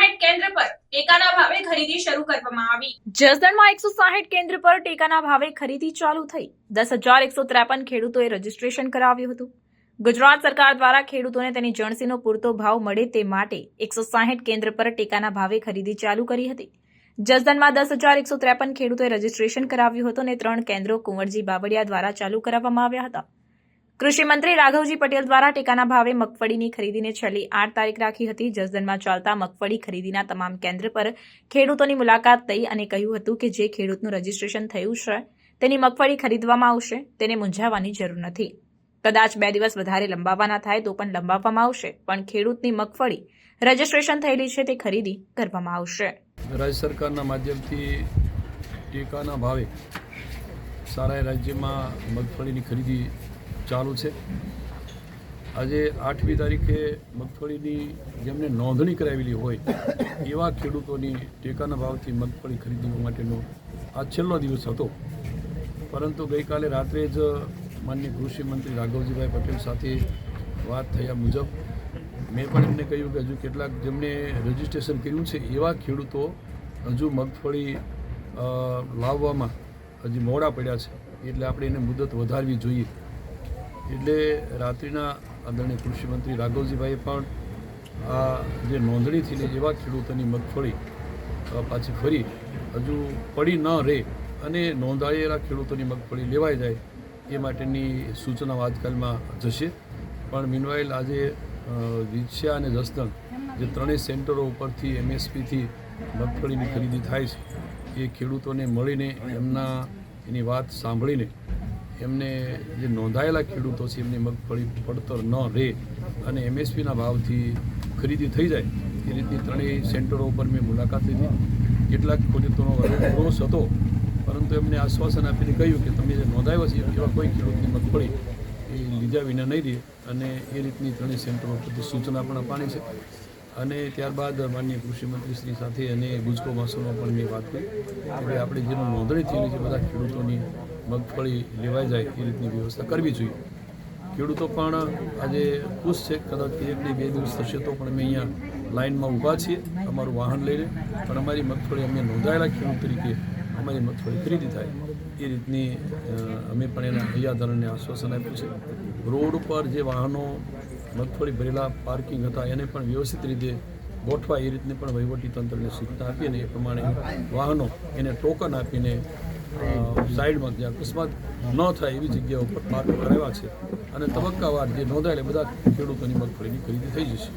ટેકાના ભાવે ખરીદી એકસો સાહીઠ કેન્દ્ર પર ટેકાના ભાવે ખરીદી ચાલુ થઈ. દસ હજાર એકસો ત્રેપન ખેડૂતોએ રજીસ્ટ્રેશન કરાવ્યું હતું. ગુજરાત સરકાર દ્વારા ખેડૂતોને તેની જણસીનો પૂરતો ભાવ મળે તે માટે એકસો સાહીઠ કેન્દ્ર પર ટેકાના ભાવે ખરીદી ચાલુ કરી હતી. જસદણમાં દસ હજાર એકસો ત્રેપન ખેડૂતોએ રજીસ્ટ્રેશન કરાવ્યું હતું અને ત્રણ કેન્દ્રો કુંવરજી બાબડિયા દ્વારા ચાલુ કરાવવામાં આવ્યા હતા. કૃષિ મંત્રી રાઘવજી પટેલ દ્વારા ટેકાના ભાવે મગફળીની ખરીદીને છેલ્લી આઠ તારીખ રાખી હતી. જસદનમાં ચાલતા મગફળી ખરીદીના તમામ કેન્દ્ર પર ખેડૂતોની મુલાકાત થઈ અને કહ્યું હતું કે જે ખેડૂતનું રજીસ્ટ્રેશન થયું છે, તેની મગફળી ખરીદવામાં આવશે, તેને મૂંઝાવાની જરૂર નથી. કદાચ બે દિવસ વધારે લંબાવવાના થાય તો પણ લંબાવવામાં આવશે, પણ ખેડૂતની મગફળી રજીસ્ટ્રેશન થયેલી છે તે ખરીદી કરવામાં આવશે. રાજ્ય સરકારના માધ્યમથી ટેકાના ભાવે સારા રાજ્યમાં મગફળીની ખરીદી ચાલુ છે. આજે આઠમી તારીખે મગફળીની જેમને નોંધણી કરાવેલી હોય, એવા ખેડૂતોની ટેકાના ભાવથી મગફળી ખરીદવા માટેનો આ છેલ્લો દિવસ હતો. પરંતુ ગઈકાલે રાત્રે જ માન્ય કૃષિ મંત્રી રાઘવજીભાઈ પટેલ સાથે વાત થયા મુજબ, મેં પણ એમને કહ્યું કે હજુ કેટલાક જેમને રજીસ્ટ્રેશન કર્યું છે, એવા ખેડૂતો હજુ મગફળી લાવવામાં હજી મોડા પડ્યા છે. એટલે આપણે એને મુદત વધારવી જોઈએ. એટલે રાત્રિના આદરણીય કૃષિમંત્રી રાઘવજીભાઈએ પણ આ જે નોંધણી થઈને એવા ખેડૂતોની મગફળી પાછી ફરી હજુ પડી ન રહે અને નોંધાયેલા ખેડૂતોની મગફળી લેવાઈ જાય એ માટેની સૂચનાઓ આજકાલમાં જશે. પણ મીનવાઇલ આજે વિછ્યા અને જસદણ જે ત્રણેય સેન્ટરો ઉપરથી એમએસપીથી મગફળીની ખરીદી થાય છે, એ ખેડૂતોને મળીને એમના એની વાત સાંભળીને એમને જે નોંધાયેલા ખેડૂતો છે, એમની મગફળી પડતર ન રહે અને એમએસપીના ભાવથી ખરીદી થઈ જાય, એ રીતની ત્રણેય સેન્ટરો ઉપર મેં મુલાકાત લીધી. કેટલાક ખેડૂતોનો રોષ હતો, પરંતુ એમને આશ્વાસન આપીને કહ્યું કે તમે જે નોંધાયો છે, એવા કોઈ ખેડૂતની મગફળી એ લીધા વિના નહીં રહે. અને એ રીતની ત્રણેય સેન્ટરો પરથી સૂચના પણ અપાણી છે. અને ત્યારબાદ માનનીય કૃષિમંત્રીશ્રી શ્રી સાથે અને ગુજકો માસોમાં પણ મેં વાત કરી. એટલે આપણે જેનું નોંધણી થયેલી છે, બધા ખેડૂતોની મગફળી લેવાઈ જાય એ રીતની વ્યવસ્થા કરવી જોઈએ. ખેડૂતો પણ આજે ખુશ છે, કદાચ એક બે દિવસ થશે તો પણ અમે અહીંયા લાઇનમાં ઊભા છીએ, અમારું વાહન લઈને. પણ અમારી મગફળી અમે નોંધાયેલા ખેડૂત તરીકે અમારી મગફળી ખરીદી થાય. એ રીતની અમે પણ એના હૈયાધારણને આશ્વાસન આપ્યું છે. રોડ ઉપર જે વાહનો, મગફળી ભરેલા પાર્કિંગ હતા, એને પણ વ્યવસ્થિત રીતે ગોઠવા એ રીતની પણ વહીવટી તંત્રને સૂચના આપીને એ પ્રમાણે વાહનો એને ટોકન આપીને સાઈડમાં જ્યાં અકસ્માત ન થાય એવી જગ્યા ઉપર પાર્ક કરાવ્યા છે. અને તબક્કાવાર જે નોંધાયેલા બધા ખેડૂતોની મગફળીની ખરીદી થઈ જશે.